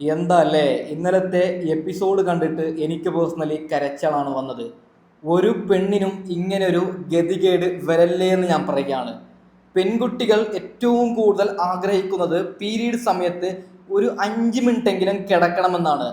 എന്താ അല്ലേ ഇന്നലത്തെ എപ്പിസോഡ് കണ്ടിട്ട് എനിക്ക് പേഴ്സണലി കരച്ചാണ് വന്നത്. ഒരു പെണ്ണിനും ഇങ്ങനൊരു ഗതികേട് വരല്ലേ എന്ന് ഞാൻ പറയുകയാണ്. പെൺകുട്ടികൾ ഏറ്റവും കൂടുതൽ ആഗ്രഹിക്കുന്നത് പീരീഡ് സമയത്ത് ഒരു അഞ്ച് മിനിറ്റെങ്കിലും കിടക്കണമെന്നാണ്.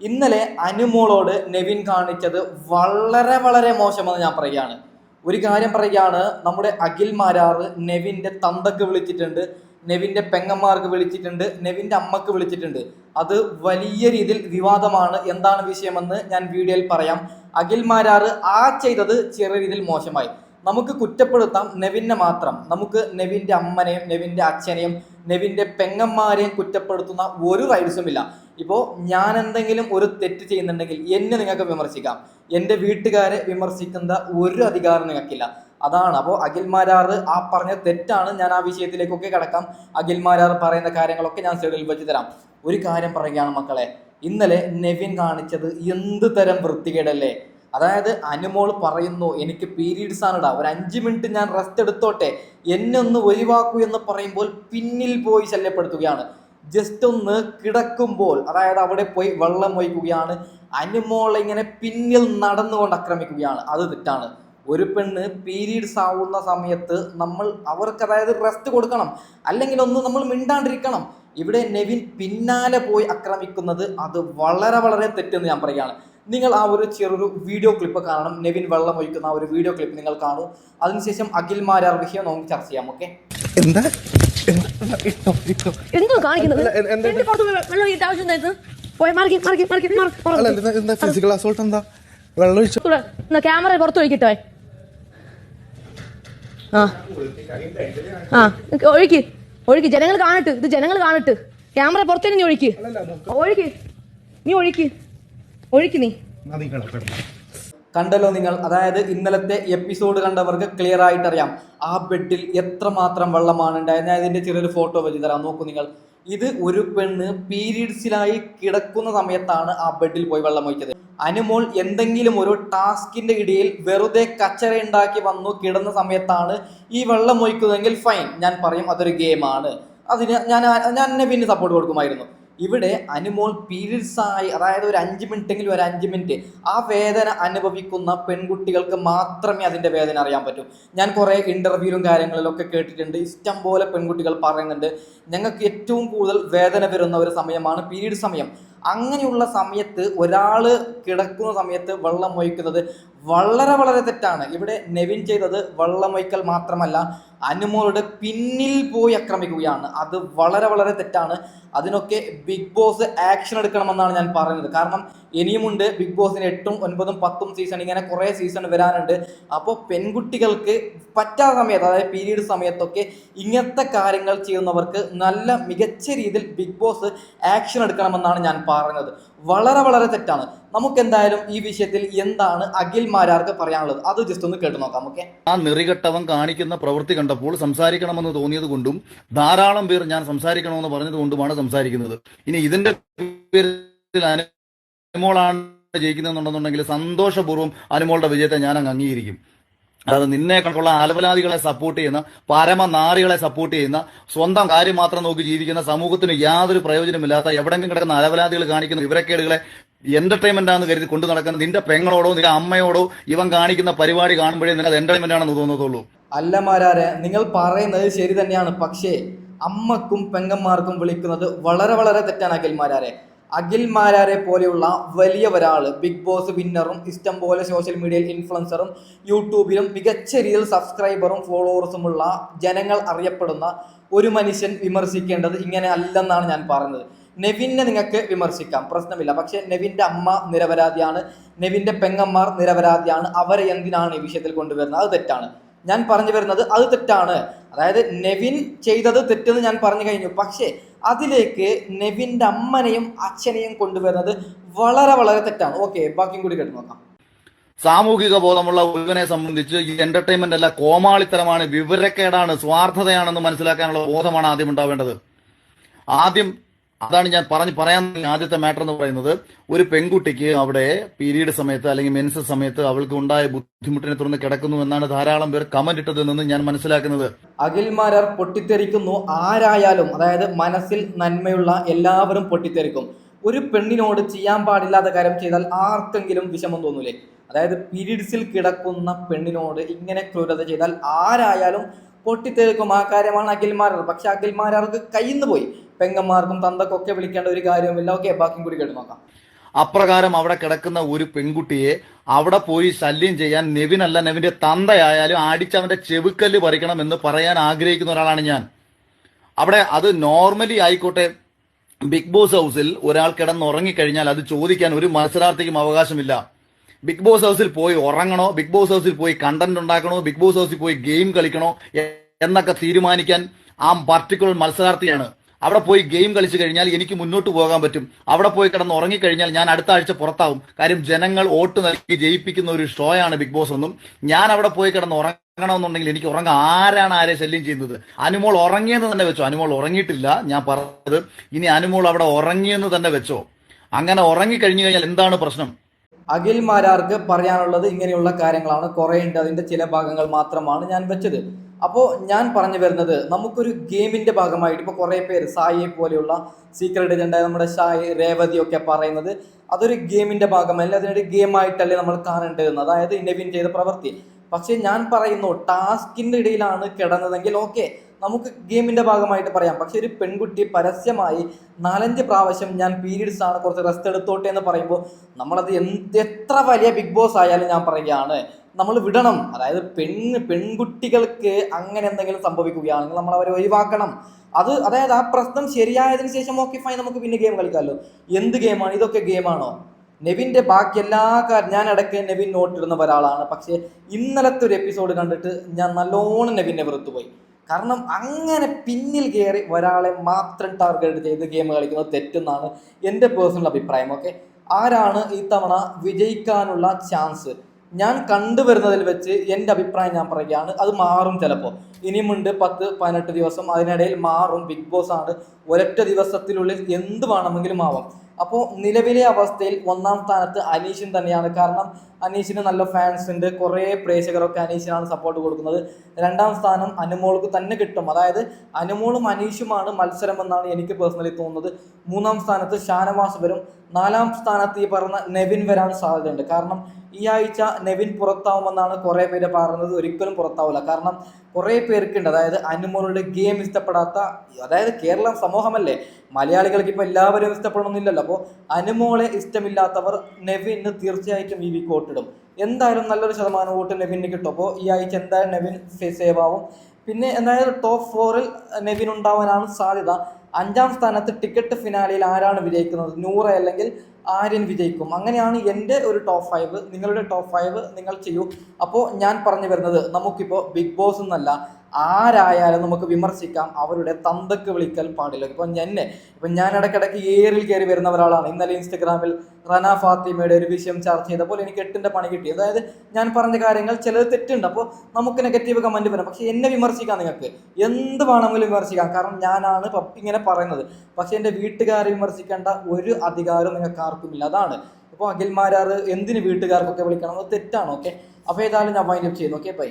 ഇന്നലെ അനുമോളോട് നെവിൻ കാണിച്ചത് വളരെ വളരെ മോശമെന്ന് ഞാൻ പറയുകയാണ്. ഒരു കാര്യം പറയുകയാണ് നമ്മുടെ അഖിൽ മാരാറ് നെവിന്റെ തന്തക്ക് വിളിച്ചിട്ടുണ്ട്. നെവിന്റെ പെങ്ങന്മാർക്ക് വിളിച്ചിട്ടുണ്ട് നെവിന്റെ അമ്മയ്ക്ക് വിളിച്ചിട്ടുണ്ട്. അത് വലിയ രീതിയിൽ വിവാദമാണ്. എന്താണ് വിഷയമെന്ന് ഞാൻ വീഡിയോയിൽ പറയാം. അഖിൽ മാരാറ് ആ ചെയ്തത് ചെറിയ രീതിയിൽ മോശമായി. നമുക്ക് കുറ്റപ്പെടുത്താം നെവിനെ മാത്രം. നമുക്ക് നെവിന്റെ അമ്മനെയും നെവിന്റെ അച്ഛനെയും നെവിന്റെ പെങ്ങന്മാരെയും കുറ്റപ്പെടുത്തുന്ന ഒരു റൈഡ്സും ഇല്ല. ഇപ്പോൾ ഞാൻ എന്തെങ്കിലും ഒരു തെറ്റ് ചെയ്യുന്നുണ്ടെങ്കിൽ എന്നെ നിങ്ങൾക്ക് വിമർശിക്കാം. എന്റെ വീട്ടുകാരെ വിമർശിക്കുന്ന ഒരു അധികാരം നിങ്ങൾക്കില്ല. അതാണ്. അപ്പോൾ അഖിൽമാരാർ ആ പറഞ്ഞ തെറ്റാണ് ഞാൻ ആ വിഷയത്തിലേക്കൊക്കെ കിടക്കാം. അഖിൽമാരാർ പറയുന്ന കാര്യങ്ങളൊക്കെ ഞാൻ സൈഡിൽ വെച്ച് തരാം. ഒരു കാര്യം പറയുകയാണ് മക്കളെ. ഇന്നലെ നെവിൻ കാണിച്ചത് എന്ത് തരം വൃത്തികേടല്ലേ? അതായത് അനുമോൾ പറയുന്നു എനിക്ക് പീരീഡ്സ് ആണിടാ. ഒരു അഞ്ച് മിനിറ്റ് ഞാൻ റെസ്റ്റ് എടുത്തോട്ടെ. എന്നെ ഒന്ന് ഒഴിവാക്കൂ എന്ന് പറയുമ്പോൾ പിന്നിൽ പോയി ശല്യപ്പെടുത്തുകയാണ്. ജസ്റ്റ് ഒന്ന് കിടക്കുമ്പോൾ അതായത് അവിടെ പോയി വെള്ളം ഒഴിക്കുകയാണ്. അനുമോൾ ഇങ്ങനെ പിന്നിൽ നടന്നുകൊണ്ട് ആക്രമിക്കുകയാണ്. അത് തെറ്റാണ്. ഒരു പെണ്ണ് പീരീഡ്സ് ആവുന്ന സമയത്ത് നമ്മൾ അവർക്ക് അതായത് റെസ്റ്റ് കൊടുക്കണം. അല്ലെങ്കിൽ ഒന്ന് നമ്മൾ മിണ്ടാണ്ടിരിക്കണം. ഇവിടെ നെവിൻ പിന്നാലെ പോയി ആക്രമിക്കുന്നത് അത് വളരെ വളരെ തെറ്റെന്ന് ഞാൻ പറയുകയാണ്. നിങ്ങൾ ആ ഒരു ചെറിയൊരു വീഡിയോ ക്ലിപ്പ് കാണണം. നെവിൻ വെള്ളം ഒഴിക്കുന്ന ആ ഒരു വീഡിയോ ക്ലിപ്പ് നിങ്ങൾ കാണൂ. അതിനുശേഷം അഖിൽ മാരാർ വിഷയം നമുക്ക് ചർച്ച ചെയ്യാം. ഓക്കെ എന്താ? എന്താ? കാണിക്കുന്നത്? വെള്ളം ഒഴിക്കേണ്ട ആവശ്യം ഫിസിക്കൽ അസോൾട്ട് എന്താ വെള്ളം ഒഴിച്ചു ക്യാമറ പുറത്ത് ഒഴിക്കട്ടെ ആ. ആ ഒഴുക്ക് ഒഴുക്ക്. ജനങ്ങൾ കാണട്ട് ഇത് ജനങ്ങൾ കാണട്ട്. ക്യാമറ പുറത്തേക്ക് നീ ഒഴുക്ക്. ഒഴുക്ക്. നീ ഒഴുക്ക്. ഒഴുക്ക് നീ. കണ്ടല്ലോ നിങ്ങൾ. അതായത് ഇന്നലത്തെ എപ്പിസോഡ് കണ്ടവർക്ക് ക്ലിയർ ആയിട്ട് അറിയാം ആ ബെഡിൽ എത്രമാത്രം വെള്ളമാണ് ഉണ്ടായത്. ഞാൻ ഇതിന്റെ ചെറിയൊരു ഫോട്ടോ വെച്ച് തരാം. നോക്കൂ നിങ്ങൾ. ഇത് ഒരു പെണ്ണ് പീരീഡ്സിലായി കിടക്കുന്ന സമയത്താണ് ആ ബെഡിൽ പോയി വെള്ളം ഒഴിച്ചത് അനുമോൾ എന്തെങ്കിലും ഒരു ടാസ്കിന്റെ ഇടയിൽ വെറുതെ കച്ചറ ഉണ്ടാക്കി വന്നു കിടന്ന സമയത്താണ് ഈ വെള്ളം ഒഴിക്കുന്നതെങ്കിൽ ഫൈൻ ഞാൻ പറയും അതൊരു ഗെയിമാണ് അതിന് ഞാൻ ഞാൻ പിന്നെ സപ്പോർട്ട് കൊടുക്കുമായിരുന്നു. ഇവിടെ അനുമോൾ പീരീഡ്സ് ആയി അതായത് ഒരു അഞ്ച് മിനിറ്റെങ്കിലും ഒരു അഞ്ച് മിനിറ്റ് ആ വേദന അനുഭവിക്കുന്ന പെൺകുട്ടികൾക്ക് മാത്രമേ അതിന്റെ വേദന അറിയാൻ പറ്റൂ. ഞാൻ കുറേ ഇന്റർവ്യൂലും കാര്യങ്ങളിലൊക്കെ കേട്ടിട്ടുണ്ട്. ഇഷ്ടം പോലെ പെൺകുട്ടികൾ പറയുന്നുണ്ട് ഞങ്ങൾക്ക് ഏറ്റവും കൂടുതൽ വേദന വരുന്ന ഒരു സമയമാണ് പീരീഡ് സമയം. അങ്ങനെയുള്ള സമയത്ത് ഒരാൾ കിടക്കുന്ന സമയത്ത് വെള്ളം ഒഴിക്കുന്നത് വളരെ വളരെ തെറ്റാണ്. ഇവിടെ നെവിൻ ചെയ്തത് വെള്ളം ഒഴിക്കൽ മാത്രമല്ല അനുമോളുടെ പിന്നിൽ പോയി ആക്രമിക്കുകയാണ്. അത് വളരെ വളരെ തെറ്റാണ്. അതിനൊക്കെ ബിഗ് ബോസ് ആക്ഷൻ എടുക്കണമെന്നാണ് ഞാൻ പറയുന്നത്. കാരണം ഇനിയുമുണ്ട് ബിഗ് ബോസിന് എട്ടും ഒൻപതും പത്തും സീസൺ ഇങ്ങനെ കുറേ സീസൺ വരാനുണ്ട്. അപ്പോൾ പെൺകുട്ടികൾക്ക് പറ്റാത്ത സമയത്ത് അതായത് പീരീഡ് സമയത്തൊക്കെ ഇങ്ങനത്തെ കാര്യങ്ങൾ ചെയ്യുന്നവർക്ക് നല്ല മികച്ച രീതിയിൽ ബിഗ് ബോസ് ആക്ഷൻ എടുക്കണമെന്നാണ് ഞാൻ പറയുന്നത്. വളരെ വളരെ തെറ്റാണ്. നമുക്ക് എന്തായാലും ഈ വിഷയത്തിൽ എന്താണ് അഖിൽ മാരാർക്ക് പറയാനുള്ളത്? അത് ജസ്റ്റ് ഒന്ന് കേട്ടു നോക്കാം ഓക്കെ ആ നെറികെട്ടവൻ കാണിക്കുന്ന പ്രവൃത്തി കണ്ടപ്പോൾ സംസാരിക്കണമെന്ന് തോന്നിയത് കൊണ്ടും ധാരാളം പേർ ഞാൻ സംസാരിക്കണമെന്ന് പറഞ്ഞത് കൊണ്ടുമാണ് സംസാരിക്കുന്നത്. ഇനി ഇതിന്റെ പേരിൽ അനുമോളാണ് ജയിക്കുന്നുണ്ടെന്നുണ്ടെങ്കിൽ സന്തോഷപൂർവം അനുമോളുടെ വിജയത്തെ ഞാൻ അങ്ങ് അംഗീകരിക്കും. അതായത് നിന്നെ കണക്കുള്ള അലവലാദികളെ സപ്പോർട്ട് ചെയ്യുന്ന പരമനാറികളെ സപ്പോർട്ട് ചെയ്യുന്ന സ്വന്തം കാര്യം മാത്രം നോക്കി ജീവിക്കുന്ന സമൂഹത്തിന് യാതൊരു പ്രയോജനമില്ലാത്ത എവിടെങ്കിലും കിടക്കുന്ന അലവലാദികൾ കാണിക്കുന്ന വിവരക്കേടുകളെ എന്റർടൈൻമെന്റ് ആണെന്ന് കരുതി കൊണ്ടു നടക്കുന്ന നിന്റെ പെങ്ങളോടോ നിന്റെ അമ്മയോടോ ഇവൻ കാണിക്കുന്ന പരിപാടി കാണുമ്പോഴേ നിനക്ക് എന്റർടൈൻമെന്റ് ആണെന്ന് തോന്നത്തുള്ളൂ. അല്ല മാരാരെ നിങ്ങൾ പറയുന്നത് ശരി തന്നെയാണ്. പക്ഷേ അമ്മക്കും പെങ്ങന്മാർക്കും വിളിക്കുന്നത് വളരെ വളരെ തെറ്റാണ് അഖിൽമാരാരെ. അഖിൽമാരാരെ പോലെയുള്ള വലിയ ഒരാൾ ബിഗ് ബോസ് വിന്നറും ഇഷ്ടം പോലെ സോഷ്യൽ മീഡിയയിൽ ഇൻഫ്ലുവൻസറും യൂട്യൂബിലും മികച്ച രീതിയിൽ സബ്സ്ക്രൈബറും ഫോളോവേഴ്സുമുള്ള ജനങ്ങൾ അറിയപ്പെടുന്ന ഒരു മനുഷ്യൻ വിമർശിക്കേണ്ടത് ഇങ്ങനെ അല്ലെന്നാണ് ഞാൻ പറഞ്ഞത് നെവിനെ നിങ്ങൾക്ക് വിമർശിക്കാം പ്രശ്നമില്ല. പക്ഷേ നെവിന്റെ അമ്മ നിരപരാധിയാണ് നെവിന്റെ പെങ്ങന്മാർ നിരപരാധിയാണ് അവരെ എന്തിനാണ് ഈ വിഷയത്തിൽ കൊണ്ടുവരുന്നത്? അത് തെറ്റാണ്. ഞാൻ പറഞ്ഞു വരുന്നത് അത് തെറ്റാണ്. അതായത് നെവിൻ ചെയ്തത് തെറ്റെന്ന് ഞാൻ പറഞ്ഞു കഴിഞ്ഞു. പക്ഷേ അതിലേക്ക് നെവിന്റെ അമ്മനെയും അച്ഛനെയും കൊണ്ടുവരുന്നത് വളരെ വളരെ തെറ്റാണ്. ഓക്കെ ബാക്കിയും കൂടി കേട്ട് നോക്കാം. സാമൂഹിക ബോധമുള്ള ഒരുവനെ സംബന്ധിച്ച് ഈ എന്റർടൈൻമെന്റ് അല്ല കോമാളിത്തരമാണ് വിവരക്കേടാണ് സ്വാർത്ഥതയാണെന്ന് മനസ്സിലാക്കാനുള്ള ബോധമാണ് ആദ്യം ഉണ്ടാവേണ്ടത്. ആദ്യം അതാണ് ഞാൻ പറഞ്ഞു പറയാൻ ആദ്യത്തെ മാറ്റർ എന്ന് പറയുന്നത്. ഒരു പെൺകുട്ടിക്ക് അവിടെ പീരീഡ് സമയത്ത് അല്ലെങ്കിൽ മെൻസ് സമയത്ത് അവൾക്ക് ഉണ്ടായ ബുദ്ധിമുട്ടിനെ തുടർന്ന് കിടക്കുന്നു എന്നാണ് ധാരാളം പേർ കമന്റ് ഇട്ടത് എന്ന് ഞാൻ മനസ്സിലാക്കുന്നത്. അഖിൽമാരാർ പൊട്ടിത്തെറിക്കുന്നു. ആരായാലും അതായത് മനസ്സിൽ നന്മയുള്ള എല്ലാവരും പൊട്ടിത്തെറിക്കും. ഒരു പെണ്ണിനോട് ചെയ്യാൻ പാടില്ലാത്ത കാര്യം ചെയ്താൽ ആർക്കെങ്കിലും വിഷമം തോന്നൂലേ? അതായത് പീരീഡ്സിൽ കിടക്കുന്ന പെണ്ണിനോട് ഇങ്ങനെ ക്രൂരത ചെയ്താൽ ആരായാലും പൊട്ടിത്തെറിക്കും. ആ കാര്യമാണ് അഖിൽമാരാർ. പക്ഷെ അഖിൽമാരാർക്ക് കയ്യിൽ നിന്ന് പോയി. പെങ്ങന്മാർക്കും തന്തക്കൊക്കെ വിളിക്കേണ്ട ഒരു കാര്യവുമില്ല. ഓക്കെ ബാക്കി കൂടി കേട്ട് നോക്കാം. അപ്രകാരം അവിടെ കിടക്കുന്ന ഒരു പെൺകുട്ടിയെ അവിടെ പോയി ശല്യം ചെയ്യാൻ നെവിനല്ല നെവിന്റെ തന്തയായാലും അടിച്ചവന്റെ ചെവിക്കല്ല് പറിക്കണം എന്ന് പറയാൻ ആഗ്രഹിക്കുന്ന ഒരാളാണ് ഞാൻ. അവിടെ അത് നോർമലി ആയിക്കോട്ടെ ബിഗ് ബോസ് ഹൗസിൽ ഒരാൾ കിടന്ന് ഉറങ്ങിക്കഴിഞ്ഞാൽ അത് ചോദിക്കാൻ ഒരു മത്സരാർത്ഥിക്കും അവകാശമില്ല. ബിഗ് ബോസ് ഹൗസിൽ പോയി ഉറങ്ങണോ? ബിഗ് ബോസ് ഹൗസിൽ പോയി കണ്ടന്റ് ഉണ്ടാക്കണോ? ബിഗ് ബോസ് ഹൗസിൽ പോയി ഗെയിം കളിക്കണോ? എന്നൊക്കെ തീരുമാനിക്കാൻ ആ പർട്ടിക്കുലർ മത്സരാർത്ഥിയാണ്. അവിടെ പോയി ഗെയിം കളിച്ചു കഴിഞ്ഞാൽ എനിക്ക് മുന്നോട്ട് പോകാൻ പറ്റും. അവിടെ പോയി കിടന്ന് ഉറങ്ങിക്കഴിഞ്ഞാൽ ഞാൻ അടുത്ത ആഴ്ച പുറത്താവും. കാര്യം ജനങ്ങൾ വോട്ട് നൽകി ജയിപ്പിക്കുന്ന ഒരു ഷോയാണ് ബിഗ് ബോസ് ഒന്നും ഞാൻ അവിടെ പോയി കിടന്ന് ഉറങ്ങണമെന്നുണ്ടെങ്കിൽ എനിക്ക് ഉറങ്ങാൻ ആരാണ് ആരെ ശല്യം ചെയ്യുന്നത്? അനുമോൾ ഉറങ്ങിയെന്ന് തന്നെ വെച്ചോ? അനുമോൾ ഉറങ്ങിയിട്ടില്ല ഞാൻ പറഞ്ഞത്. ഇനി അനുമോൾ അവിടെ ഉറങ്ങിയെന്ന് തന്നെ വെച്ചോ? അങ്ങനെ ഉറങ്ങിക്കഴിഞ്ഞു കഴിഞ്ഞാൽ എന്താണ് പ്രശ്നം? അഖിൽമാരാർക്ക് പറയാനുള്ളത് ഇങ്ങനെയുള്ള കാര്യങ്ങളാണ്. കുറേ ഉണ്ട്. അതിന്റെ ചില ഭാഗങ്ങൾ മാത്രമാണ് ഞാൻ വെച്ചത്. അപ്പോൾ ഞാൻ പറഞ്ഞു വരുന്നത് നമുക്കൊരു ഗെയിമിന്റെ ഭാഗമായിട്ട് ഇപ്പോൾ കുറേ പേര് സായിയെ പോലെയുള്ള സീക്രട്ട് ഏജന്റ് നമ്മുടെ ഷായ് രേവതി ഒക്കെ പറയുന്നത് അതൊരു ഗെയിമിന്റെ ഭാഗമല്ല അതിനൊരു ഗെയിമായിട്ടല്ലേ നമ്മൾ കാണേണ്ടതെന്ന് അതായത് ഇന്നവിൻ ചെയ്ത പ്രവൃത്തി. പക്ഷേ ഞാൻ പറയുന്നു ടാസ്കിന്റെ ഇടയിലാണ് കിടന്നതെങ്കിൽ ഓക്കെ നമുക്ക് ഗെയിമിന്റെ ഭാഗമായിട്ട് പറയാം. പക്ഷേ ഒരു പെൺകുട്ടി പരസ്യമായി നാലഞ്ച് പ്രാവശ്യം ഞാൻ പീരീഡ്സ് ആണ് കുറച്ച് റെസ്റ്റ് എടുത്തോട്ടെ എന്ന് പറയുമ്പോൾ നമ്മളത് എന്ത് എത്ര വലിയ ബിഗ് ബോസ് ആയാലും ഞാൻ പറയുകയാണ്. നമ്മൾ വിടണം. അതായത് പെണ്ണ് പെൺകുട്ടികൾക്ക് അങ്ങനെ എന്തെങ്കിലും സംഭവിക്കുകയാണെങ്കിൽ നമ്മൾ അവരെ ഒഴിവാക്കണം. അത് അതായത് ആ പ്രശ്നം ശരിയായതിനു ശേഷം ഓക്കെ ഫൈൻ നമുക്ക് പിന്നെ ഗെയിം കളിക്കാമല്ലോ. എന്ത് ഗെയിമാണ് ഇതൊക്കെ ഗെയിമാണോ നെവിന്റെ ബാക്കി എല്ലാ കാര്യം ഞാൻ ഇടയ്ക്ക് നെവിൻ നോട്ടിടുന്ന ഒരാളാണ്. പക്ഷേ ഇന്നലത്തെ ഒരു എപ്പിസോഡ് കണ്ടിട്ട് ഞാൻ നല്ലോണം നെവിനെ വെറുത്തുപോയി കാരണം അങ്ങനെ പിന്നിൽ കയറി ഒരാളെ മാത്രം ടാർഗറ്റ് ചെയ്ത് ഗെയിം കളിക്കുന്നത് തെറ്റെന്നാണ് എന്റെ പേഴ്സണൽ അഭിപ്രായം ഓക്കെ ആരാണ് ഈ തവണ വിജയിക്കാനുള്ള ചാൻസ് ഞാൻ കണ്ടുവരുന്നതിൽ വെച്ച് എന്റെ അഭിപ്രായം ഞാൻ പറയുകയാണ്. അത് മാറും ചിലപ്പോൾ. ഇനിയുമുണ്ട് പത്ത് പതിനെട്ട് ദിവസം. അതിനിടയിൽ മാറും. ബിഗ് ബോസ് ആണ്. ഒരൊറ്റ ദിവസത്തിനുള്ളിൽ എന്ത് വേണമെങ്കിലും ആവാം. അപ്പോൾ നിലവിലെ അവസ്ഥയിൽ ഒന്നാം സ്ഥാനത്ത് അനീഷും തന്നെയാണ്. കാരണം അനീഷിന് നല്ല ഫാൻസ് ഉണ്ട്. കുറേ പ്രേക്ഷകരൊക്കെ അനീഷിനാണ് സപ്പോർട്ട് കൊടുക്കുന്നത്. രണ്ടാം സ്ഥാനം അനുമോൾക്ക് തന്നെ കിട്ടും. അതായത് അനുമോളും അനീഷുമാണ് മത്സരം എന്നാണ് എനിക്ക് പേഴ്സണലി തോന്നുന്നത്. മൂന്നാം സ്ഥാനത്ത് ഷാനവാസ് വരും. നാലാം സ്ഥാനത്ത് ഈ പറഞ്ഞ നെവിൻ വരാൻ സാധ്യതയുണ്ട്. കാരണം ഈ ആഴ്ച നെവിൻ പുറത്താവുമെന്നാണ് കുറേ പേര് പറയുന്നത് ഒരിക്കലും പുറത്താവില്ല. കാരണം കുറേ പേർക്കുണ്ട്. അതായത് അനുമോളുടെ ഗെയിം ഇഷ്ടപ്പെടാത്ത അതായത് കേരളം സമൂഹമല്ലേ? മലയാളികൾക്ക് ഇപ്പോൾ എല്ലാവരും ഇഷ്ടപ്പെടണമെന്നില്ലല്ലോ അപ്പോൾ അനുമോളെ ഇഷ്ടമില്ലാത്തവർ നെവിന് തീർച്ചയായിട്ടും ഈ വീക്ക് വോട്ടിടും. എന്തായാലും നല്ലൊരു ശതമാനം വോട്ട് നെവിന് കിട്ടും. അപ്പോൾ ഈ ആഴ്ച എന്തായാലും നെവിൻ സേവ് ആവും പിന്നെ എന്തായാലും ടോപ്പ് ഫോറിൽ നെവിൻ ഉണ്ടാവാനാണ് സാധ്യത. അഞ്ചാം സ്ഥാനത്ത് ടിക്കറ്റ് ഫിനാലിയിൽ ആരാണ് വിജയിക്കുന്നത്? നൂറ് അല്ലെങ്കിൽ ആര്യൻ വിജയിക്കും. അങ്ങനെയാണ് എന്റെ ഒരു ടോപ്പ് ഫൈവ് നിങ്ങളുടെ ടോപ്പ് ഫൈവ് നിങ്ങൾ ചെയ്യൂ. അപ്പോൾ ഞാൻ പറഞ്ഞു വരുന്നത് നമുക്കിപ്പോൾ ബിഗ് ബോസ് എന്നല്ല ആരായാലും നമുക്ക് വിമർശിക്കാം. അവരുടെ തന്തക്ക് വിളിക്കൽ പാടില്ല. ഇപ്പം എന്നെ ഇപ്പം ഞാൻ ഇടയ്ക്കിടയ്ക്ക് ഏറിൽ കയറി വരുന്ന ഒരാളാണ്. ഇന്നലെ ഇൻസ്റ്റഗ്രാമിൽ റന ഫാത്തിമയുടെ ഒരു വിഷയം ചർച്ച ചെയ്തപ്പോൾ എനിക്ക് എട്ടിന്റെ പണി കിട്ടി. അതായത് ഞാൻ പറഞ്ഞ കാര്യങ്ങൾ ചിലത് തെറ്റുണ്ട്. അപ്പോൾ നമുക്ക് നെഗറ്റീവ് കമന്റ് വരാം. പക്ഷേ എന്നെ വിമർശിക്കാം നിങ്ങൾക്ക്. എന്ത് വേണമെങ്കിലും വിമർശിക്കാം. കാരണം ഞാനാണ് ഇങ്ങനെ പറയുന്നത്. പക്ഷേ എന്റെ വീട്ടുകാരെ വിമർശിക്കേണ്ട ഒരു അധികാരവും നിങ്ങൾക്ക് ആർക്കുമില്ല അതാണ്. ഇപ്പോൾ അഖിൽമാരാർ എന്തിന് വീട്ടുകാർക്കൊക്കെ വിളിക്കണം? അത് തെറ്റാണ്. ഓക്കെ? അപ്പോൾ ഏതായാലും ഞാൻ വൈൻഡപ്പ് ചെയ്യുന്നു. ഓക്കെ? ബൈ